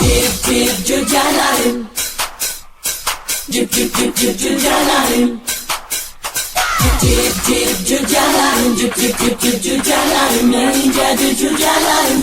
Dip Ne incedir cücelerim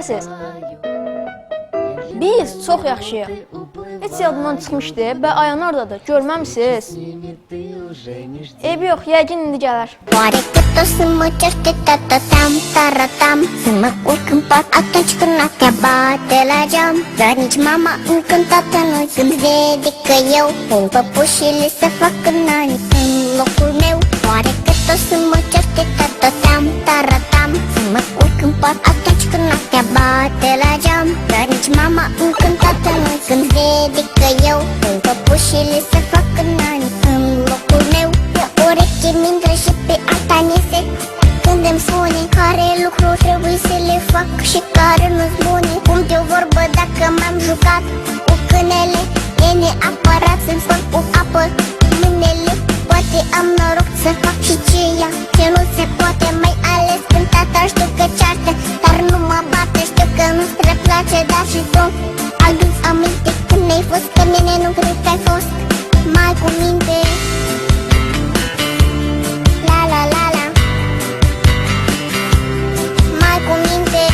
Dip? на тебя телажам Горнич мама уйкun tatın uykun dedik kıyıl Un попущили се факына никым локul meu Парик смычешь ты та та там Mă spun în pot atunci când noaptea bate la geam. Dar nici mama încântată nu Când vede că eu În păpușile se fac în ani. În locul meu Pe ureche mindră și pe alta nese Când îmi spune care lucru trebuie să le fac Și care nu spune. Cum te-o vorbă dacă m-am jucat Cu cânele E neapărat să-mi fac cu apă Mâinele Poate am noroc să fac și ce ea Ce nu se poate mai ales mă bate Știu că nu-ți prea place Dar și tu Adu-ți aminte când ai fost Că mine nu cred că ai fost Mai cu minte La la la la Mai cu minte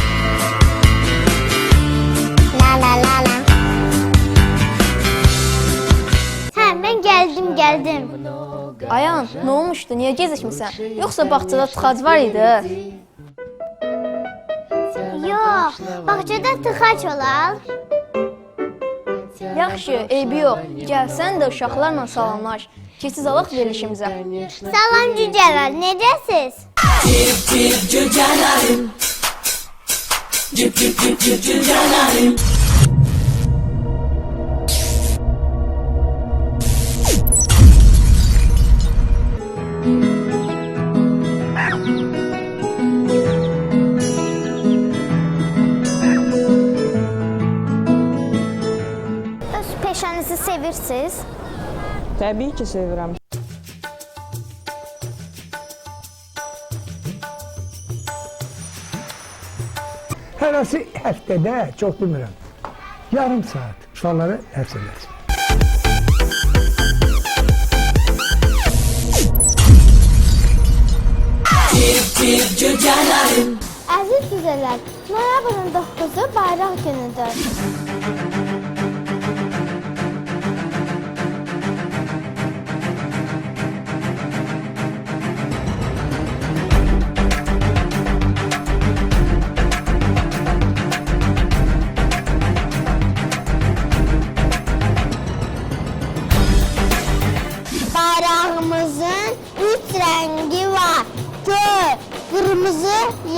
La la la la Hə, mən gəldim, gəldim. Ayan, nə olmuşdu? Niyə gecikmisən? Yoxsa bağçada tıxac var idi? Yox, bağçada tıxac olar. Yaxşı, eybi yox. Gəl sən də uşaqlarla salamlaş. Keçiz alaq verilişimizə. Salam cücələr, necəsiz? Öz sevirsiniz? Təbii ki, sevirəm. Hərəsi həftədə, çox demirəm, yarım saat uşaqları həbs edərsən. Əziz cücələr, noyabrın 9-u bayraq günüdür.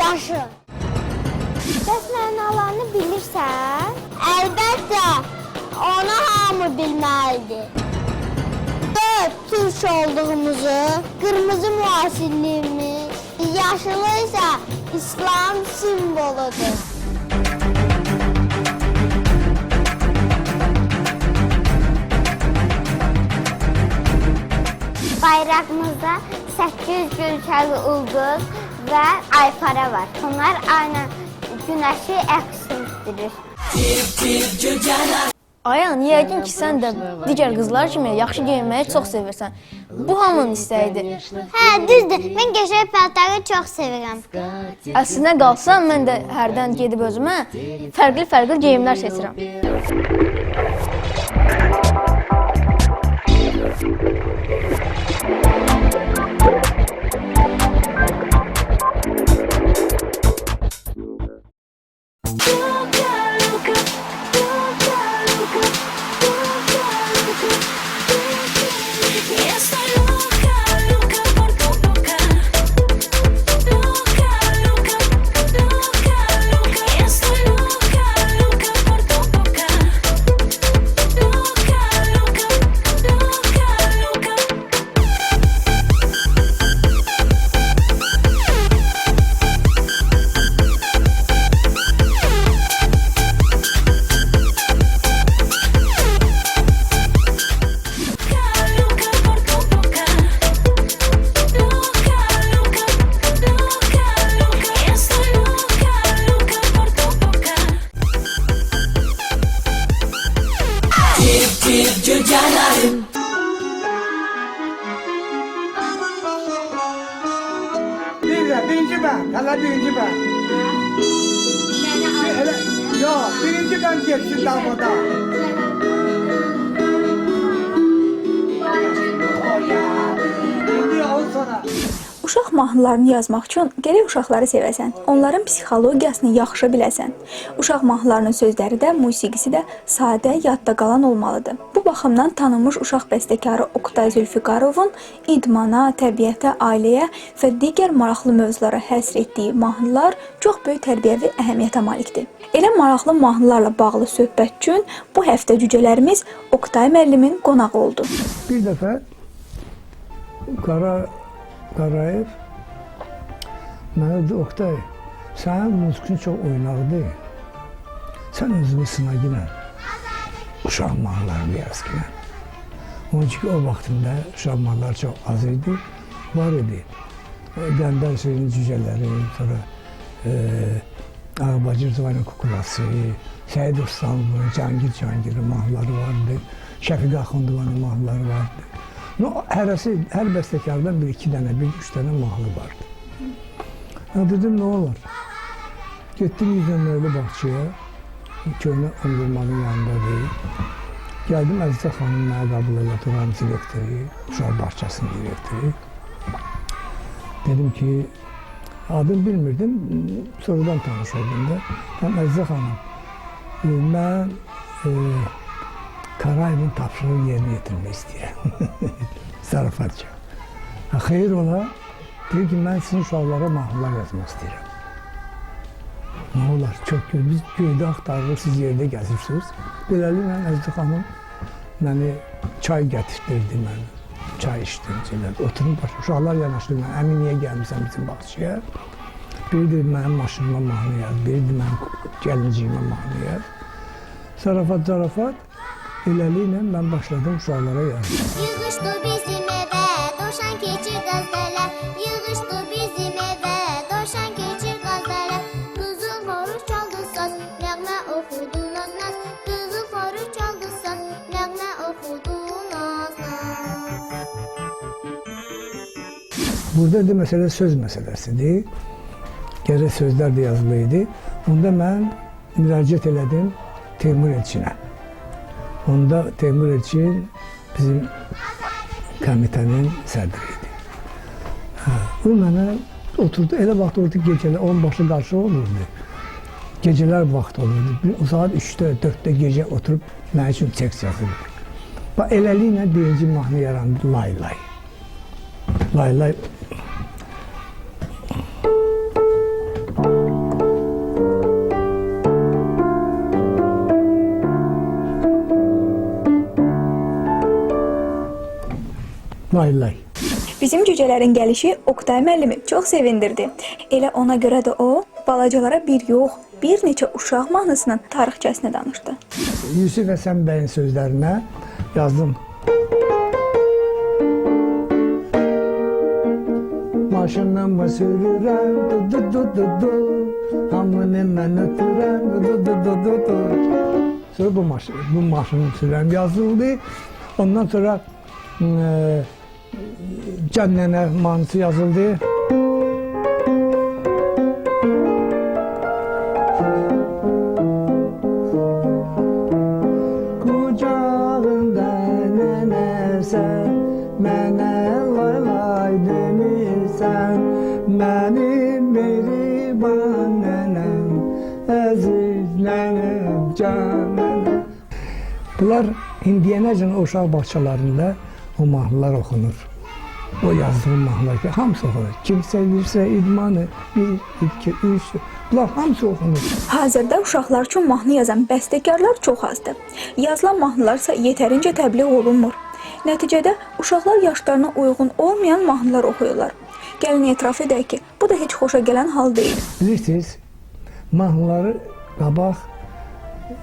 Yaşıl. Bəs mənalarını bilirsən? Əlbəttə, onu hamı bilməlidir. Dörd türk olduğumuzu, qırmızı müasirliyimiz, yaşılı isə İslam simvoludur. Bayrağımızda 800 gülçəli ulduz və aypara var. Bunlar aynen günəşi əks etdirir. Ayan, yəqin ki, sən də digər qızlar kimi yaxşı geyinməyi çox sevirsən. Bu hamının istəyidir. Hə, düzdür. Mən qəşəng paltarı çox sevirəm. Əslinə qalsa, mən də hərdən gedib özümə fərqli-fərqli geyimlər seçirəm. Estoy büyükçü canarım birinci ben. Hala birinci ben. Hele, yo, birinci ben geçsin damada. Oh ya. Şimdi on sonra. Uşaq mahnılarını yazmaq üçün gərək uşaqları sevəsən, onların psixologiyasını yaxşı biləsən. Uşaq mahnılarının sözləri də, musiqisi də sadə, yadda qalan olmalıdır. Bu baxımdan tanınmış uşaq bəstəkarı Oktay Zülfiqarovun idmana, təbiətə, ailəyə və digər maraqlı mövzulara həsr etdiyi mahnılar çox böyük tərbiyəvi əhəmiyyətə malikdir. Elə maraqlı mahnılarla bağlı söhbət üçün bu həftə cücələrimiz Oktay müəllimin qonağı oldu. Bir defa Kara Qarayev mənə dedi, Oktay, sənin musiqin çox oynaqdır. Sən özünü sınaqla uşaq mahnılarını yaz ki. Onun ki, o vaxtında uşaq mahnılar çox az idi, var idi. Qəndər Hüseynin cücələri, sonra e, Ağbacır Zıvanın kukulası, Səyid Ustalının, Cangir Cangir'in mahnıları vardı. Şəfiq Axundovanın mahnıları vardı. No, hərəsi, hər bəstəkardan bir iki dənə, bir üç dənə mahnı vardı. Ya dedim, nə olar? Getdim İzmirli bağçaya, köhnə Ömürmanın yanındadır. Gəldim Əzizə xanım mənə qəbul elədi, oranın direktoru, uşaq bağçasının direktoru. Dedim ki, adını bilmirdim, sonradan tanış oldum da. Mən Əzizə xanım, e, mən e, Karayevin tapşırığı yerinə yetirmək istəyirəm. Zarafatça. Ha, xeyir ola, deyir ki, mən sizin uşaqlara mahnılar yazmaq istəyirəm. Nə olar, çox gül, biz göydə axtarırıq, siz yerdə gəzirsiniz. Beləliklə Əziz xanım məni çay gətirdirdi mənə. Çay içdim, şeylər. Oturum baş, uşaqlar yanaşdı mən, əmin niyə gəlmirsən bizim bağçaya? Biri də mənim maşınıma mahnı yaz, biri də mənim gəlinciyimə mahnı yaz. Zarafat, zarafat. Beləliklə mən başladım uşaqlara yazdım. Yığışdı bizim evə, dovşan keçir qazdalar. Yığışdı bizim evə, dovşan keçir qazdalar. Qızıl xoruç çaldı saz, nəğmə oxudu naz naz. Qızıl xoruç çaldı saz, nəğmə oxudu. Burada da məsələ söz məsələsidir. Gərək sözlər də yazılı idi. Onda mən müraciət elədim Teymur Elçinə. Onda Teymur Elçin bizim komitənin sədri idi. Hə, o mənə oturdu, elə vaxt orada gecələr, onun başı qarşı olurdu. Gecələr vaxt olurdu. O saat 3-də, 4-də gecə oturub mənim üçün tekst yazırdı. Bax, eləliklə birinci mahnı yarandı Lay Lay. Lay Lay Lay lay. Bizim cücələrin gəlişi Oktay müəllimi çox sevindirdi. Elə ona görə də o balacalara bir yox, bir neçə uşaq mahnısının tarixçəsini danışdı. Yusuf Həsən bəyin sözlərinə yazdım. Maşınımı sürürəm, du du du du du. Hamını mən ötürəm, du du du du du. Sonra bu maşın, bu maşını sürürəm yazıldı. Ondan sonra e, Cənnənə mahnısı yazıldı. Kucağında nənəsən, mənə lay lay əziz nənəm, can nənəm. Bunlar indiyənəcən o uşaq bağçalarında o mahnılar oxunur. O yazdığım mahnılar ki, hamısı oxunur. Kim sevirsə idmanı, bir, iki, üç, bunlar hamısı oxunur. Hazırda uşaqlar üçün mahnı yazan bəstəkarlar çox azdır. Yazılan mahnılar isə yetərincə təbliğ olunmur. Nəticədə uşaqlar yaşlarına uyğun olmayan mahnılar oxuyurlar. Gəlin etiraf edək ki, bu da heç xoşa gələn hal deyil. Bilirsiniz, mahnıları qabaq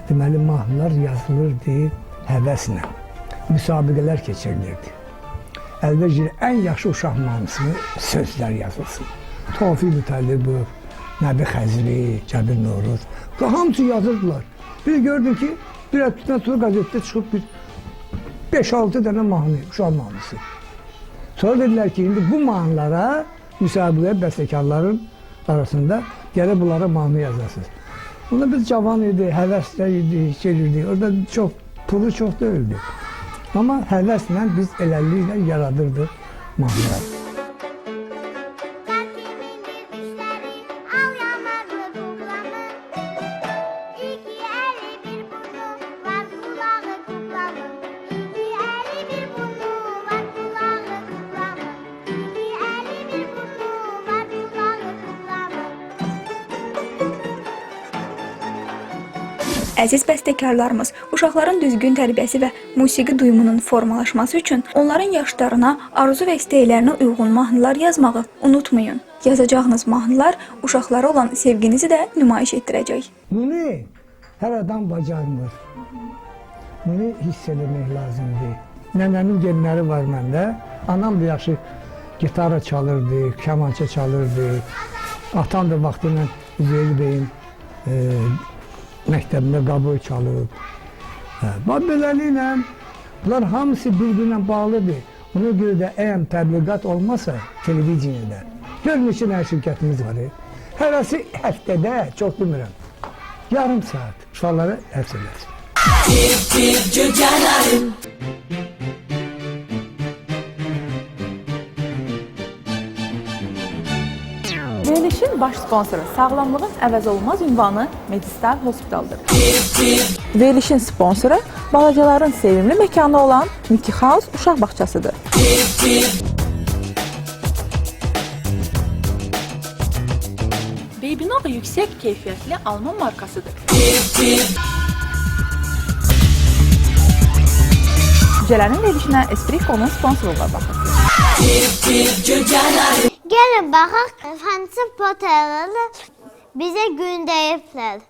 deməli mahnılar yazılırdı həvəslə. Müsabiqələr keçirilirdi. Əlbəttə ən yaxşı uşaq mahnısını sözlər yazılsın. Tofiq Mütəllibov, Nəbi Xəzri, Cəbir Noruz. Hamısı yazırdılar. Bir gördüm ki, bir həftədən sonra qəzetdə çıxıb bir 5-6 dənə mahnı, uşaq mahnısı. Sonra dedilər ki, indi bu mahnılara müsabiqə bəstəkarların arasında Gərək bunlara mahnı yazasınız. Onda biz cavan idi, həvəslə idi, gelirdik. Orada çox, pulu çox deyildi. Amma həvəslə biz eləliklə yaradırdıq mahnıları. Əziz bəstəkarlarımız, uşaqların düzgün tərbiyəsi və musiqi duyumunun formalaşması üçün onların yaşlarına, arzu və istəklərinə uyğun mahnılar yazmağı unutmayın. Yazacağınız mahnılar uşaqlara olan sevginizi də nümayiş etdirəcək. Bunu hər adam bacarmır. Bunu hiss eləmək lazımdır. Nənəmin genləri var məndə. Anam da yaxşı gitara çalırdı, kamança çalırdı. Atam da vaxtıyla Üzeyir bəyin e, məktəbində qabı çalıb. Bax beləliklə bunlar hamısı bir-birinə bağlıdır. Ona görə də əgər təbliğat olmasa televiziyada, neçə dənə şirkətimiz var. e. Hərəsi həftədə, çox demirəm, yarım saat uşaqları həbs eləsin. Verilişin baş sponsoru sağlamlığın əvəzolunmaz ünvanı Medistar Hospitaldır. Verilişin sponsoru balacaların sevimli məkanı olan Mickey House uşaq bağçasıdır. Baby Nova yüksek keyfiyetli Alman markasıdır. Cücələrin verilişinə Espresso-nun sponsorluğuna baxın. Gəlin baxaq, hansı poterləri bizə göndəriblər.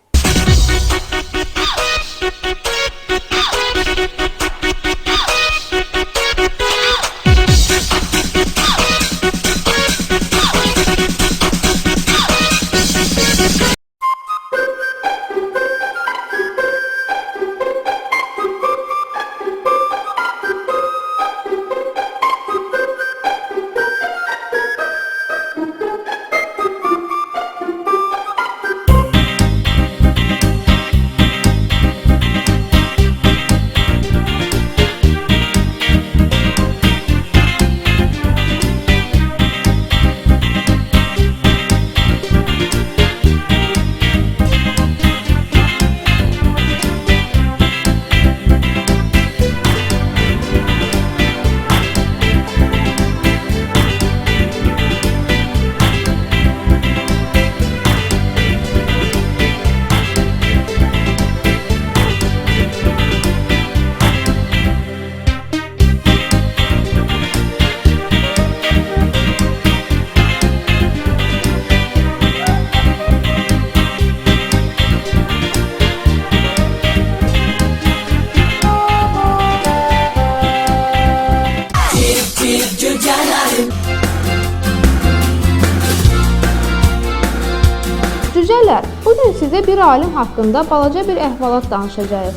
Alim haqqında balaca bir əhvalat danışacağıq.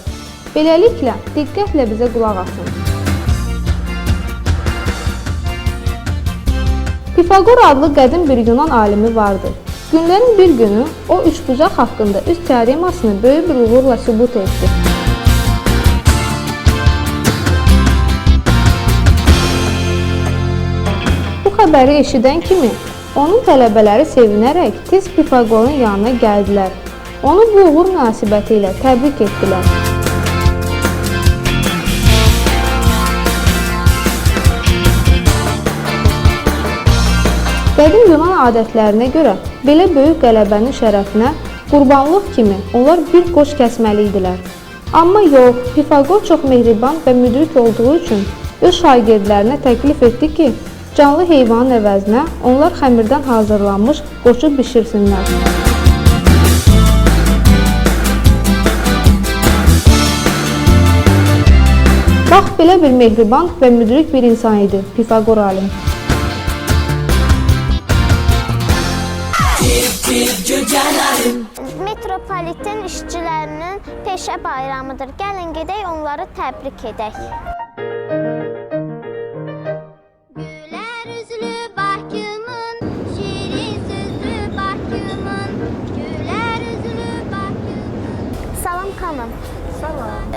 Beləliklə, diqqətlə bizə qulaq asın. Pifaqor adlı qədim bir Yunan alimi vardı. Günlərin bir günü o üçbucaq haqqında üç teoremasını böyük bir uğurla sübut etdi. Bu xəbəri eşidən kimi onun tələbələri sevinərək tez Pifaqorun yanına gəldilər. Onu bu uğur münasibətilə təbrik etdilər. Qədim Yunan adətlərinə görə belə böyük qələbənin şərəfinə qurbanlıq kimi onlar bir qoç kəsməli idilər. Amma yox, Pifaqor çox mehriban və müdrik olduğu üçün öz şagirdlərinə təklif etdi ki, canlı heyvanın əvəzinə onlar xəmirdən hazırlanmış qoçu bişirsinlər. Sah belə bir mehriban və müdrik bir insan idi, Pifaqor alim. Metropoliten işçilərinin peşə bayramıdır. Gəlin gedək onları təbrik edək. Salam xanım,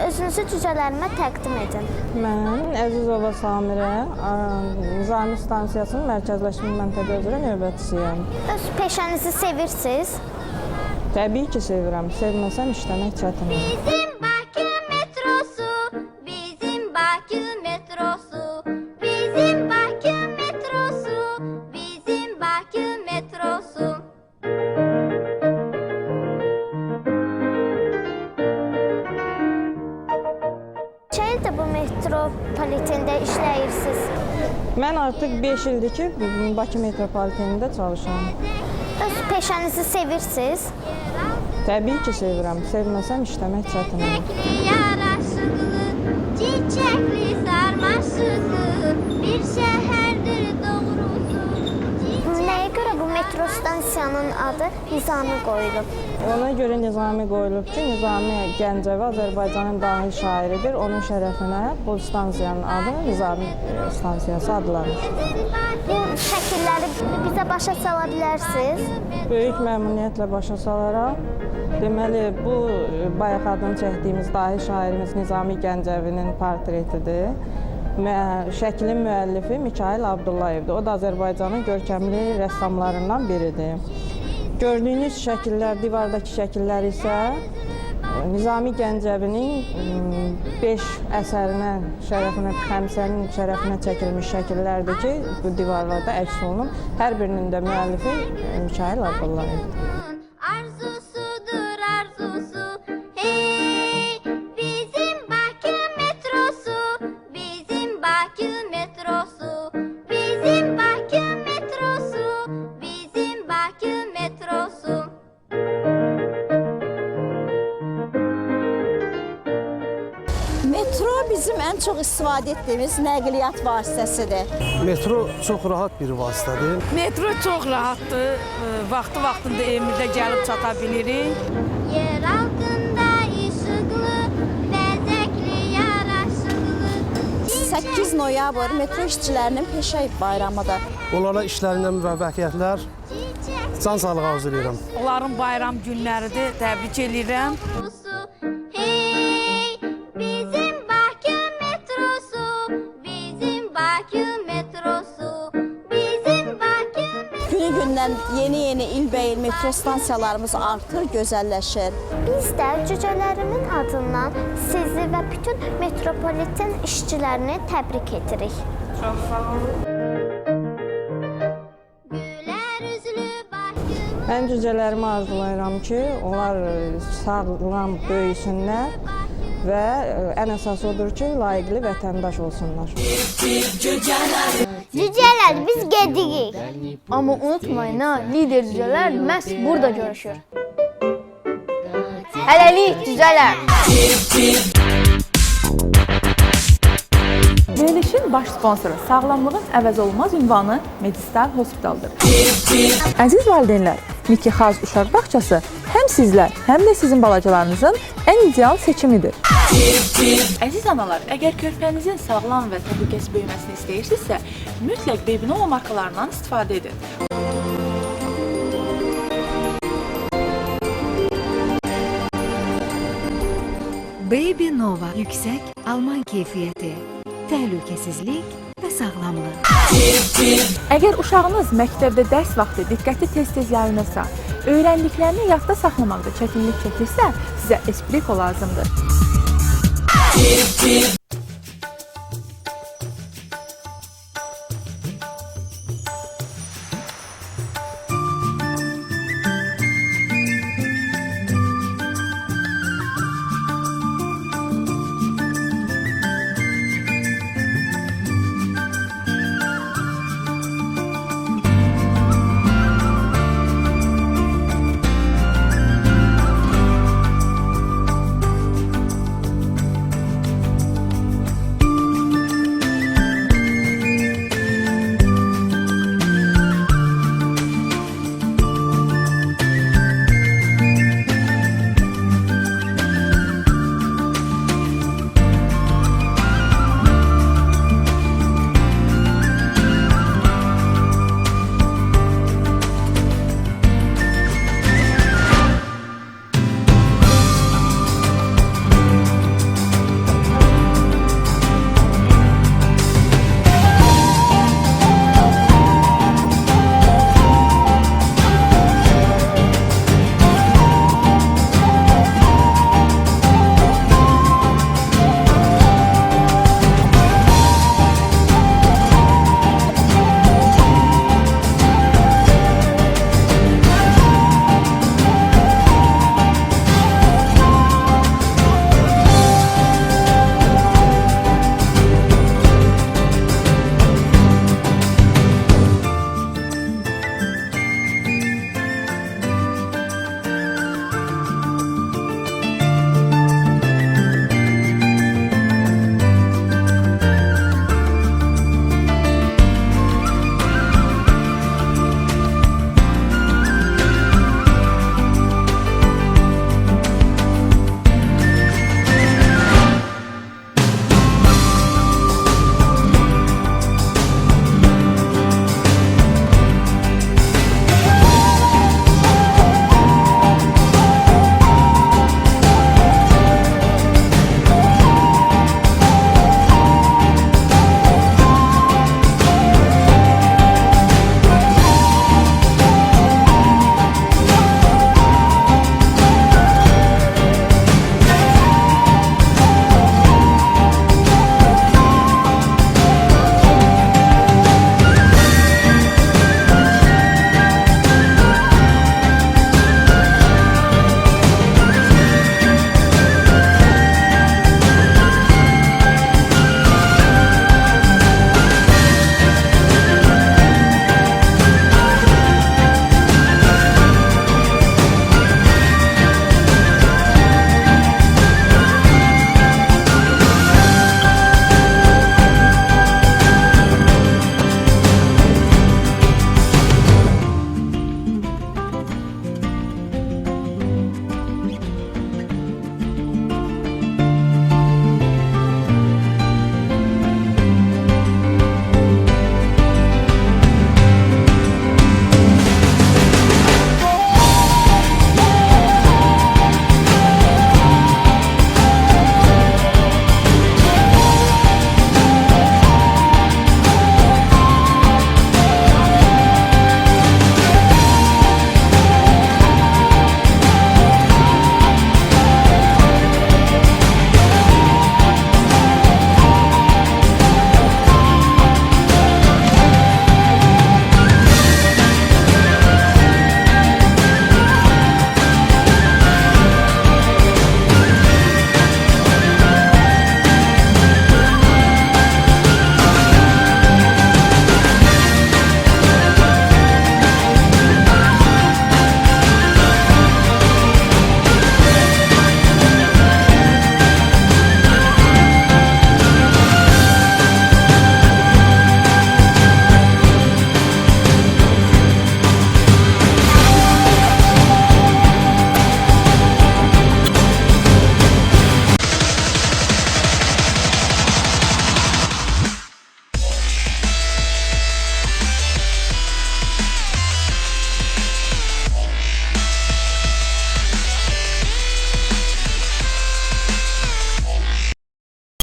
özünüzü cücələrimə təqdim edin. Mən Əzizova Samirə, ə, Nizami stansiyasının mərkəzləşmiş məntəqə üzrə növbətçisiyəm. Öz peşənizi sevirsiniz? Təbii ki, sevirəm. Sevməsəm işləmək çətindir. Bizim işləyirsiniz? Mən artıq 5 ildir ki, Bakı metropolitenində çalışıram. Öz peşənizi sevirsiniz? Təbii ki, sevirəm. Sevməsəm işləmək çətindir. Yaraşıklı, çiçekli stansiyanın adı Nizami qoyulub? Ona görə Nizami qoyulub ki, Nizami Gəncəvi Azərbaycanın dahi şairidir. Onun şərəfinə bu stansiyanın adı Nizami e, stansiyası adlanır. Bu şəkilləri bizə başa sala bilərsiniz? Böyük məmnuniyyətlə başa salaraq Deməli, bu e, bayaq adını çəkdiyimiz dahi şairimiz Nizami Gəncəvinin portretidir. Şəklin müəllifi Mikail Abdullayevdir. O da Azərbaycanın görkəmli rəssamlarından biridir. Gördüyünüz şəkillər, divardakı şəkillər isə e, Nizami Gəncəvinin 5 əsərinə, şərəfinə, xəmsənin şərəfinə çəkilmiş şəkillərdir ki, bu divarlarda əks olunub. Hər birinin də müəllifi e, Mikail Abdullayevdir. Bizim ən çox istifadə etdiyimiz nəqliyyat vasitəsidir. Metro çox rahat bir vasitədir. Metro çox rahatdır. Vaxtı vaxtında evimizdə gəlib çata bilirik. Yer altında ışıklı, bəzəkli, yaraşıklı. 8 noyabr metro işçilərinin peşə bayramıdır. Onlara işlərindən müvəffəqiyyətlər, can sağlığı arzulayıram. Onların bayram günləridir. Təbrik edirəm. İlbəil metro stansiyalarımız artır, gözəlləşir. Biz də cücələrimin adından sizi və bütün metropoliten işçilərini təbrik edirik. Gülər üzlü Bakımız. Mən cücələrimə arzulayıram ki, onlar sağlam böyüsünlər və ən əsası odur ki, layiqli vətəndaş olsunlar. Cücələr biz gedirik. Amma unutmayın ha, lider cücələr məhz burada görüşür. Hələlik cücələr. Verilişin baş sponsoru sağlamlığın əvəz olunmaz ünvanı Medistar Hospitaldır. Əziz valideynlər, Miki Xaz Uşaq Bağçası həm sizlər, həm də sizin balacalarınızın ən ideal seçimidir. Əziz analar, əgər körpənizin sağlam və təhlükəsiz böyüməsini istəyirsinizsə, mütləq Baby Nova markalarından istifadə edin. Baby Nova yüksek Alman keyfiyyəti, təhlükəsizlik və sağlamlıq. Əgər uşağınız məktəbdə dərs vaxtı diqqəti tez-tez yayınırsa, öyrəndiklərini yadda saxlamaqda çətinlik çəkirsə, sizə Espresso lazımdır.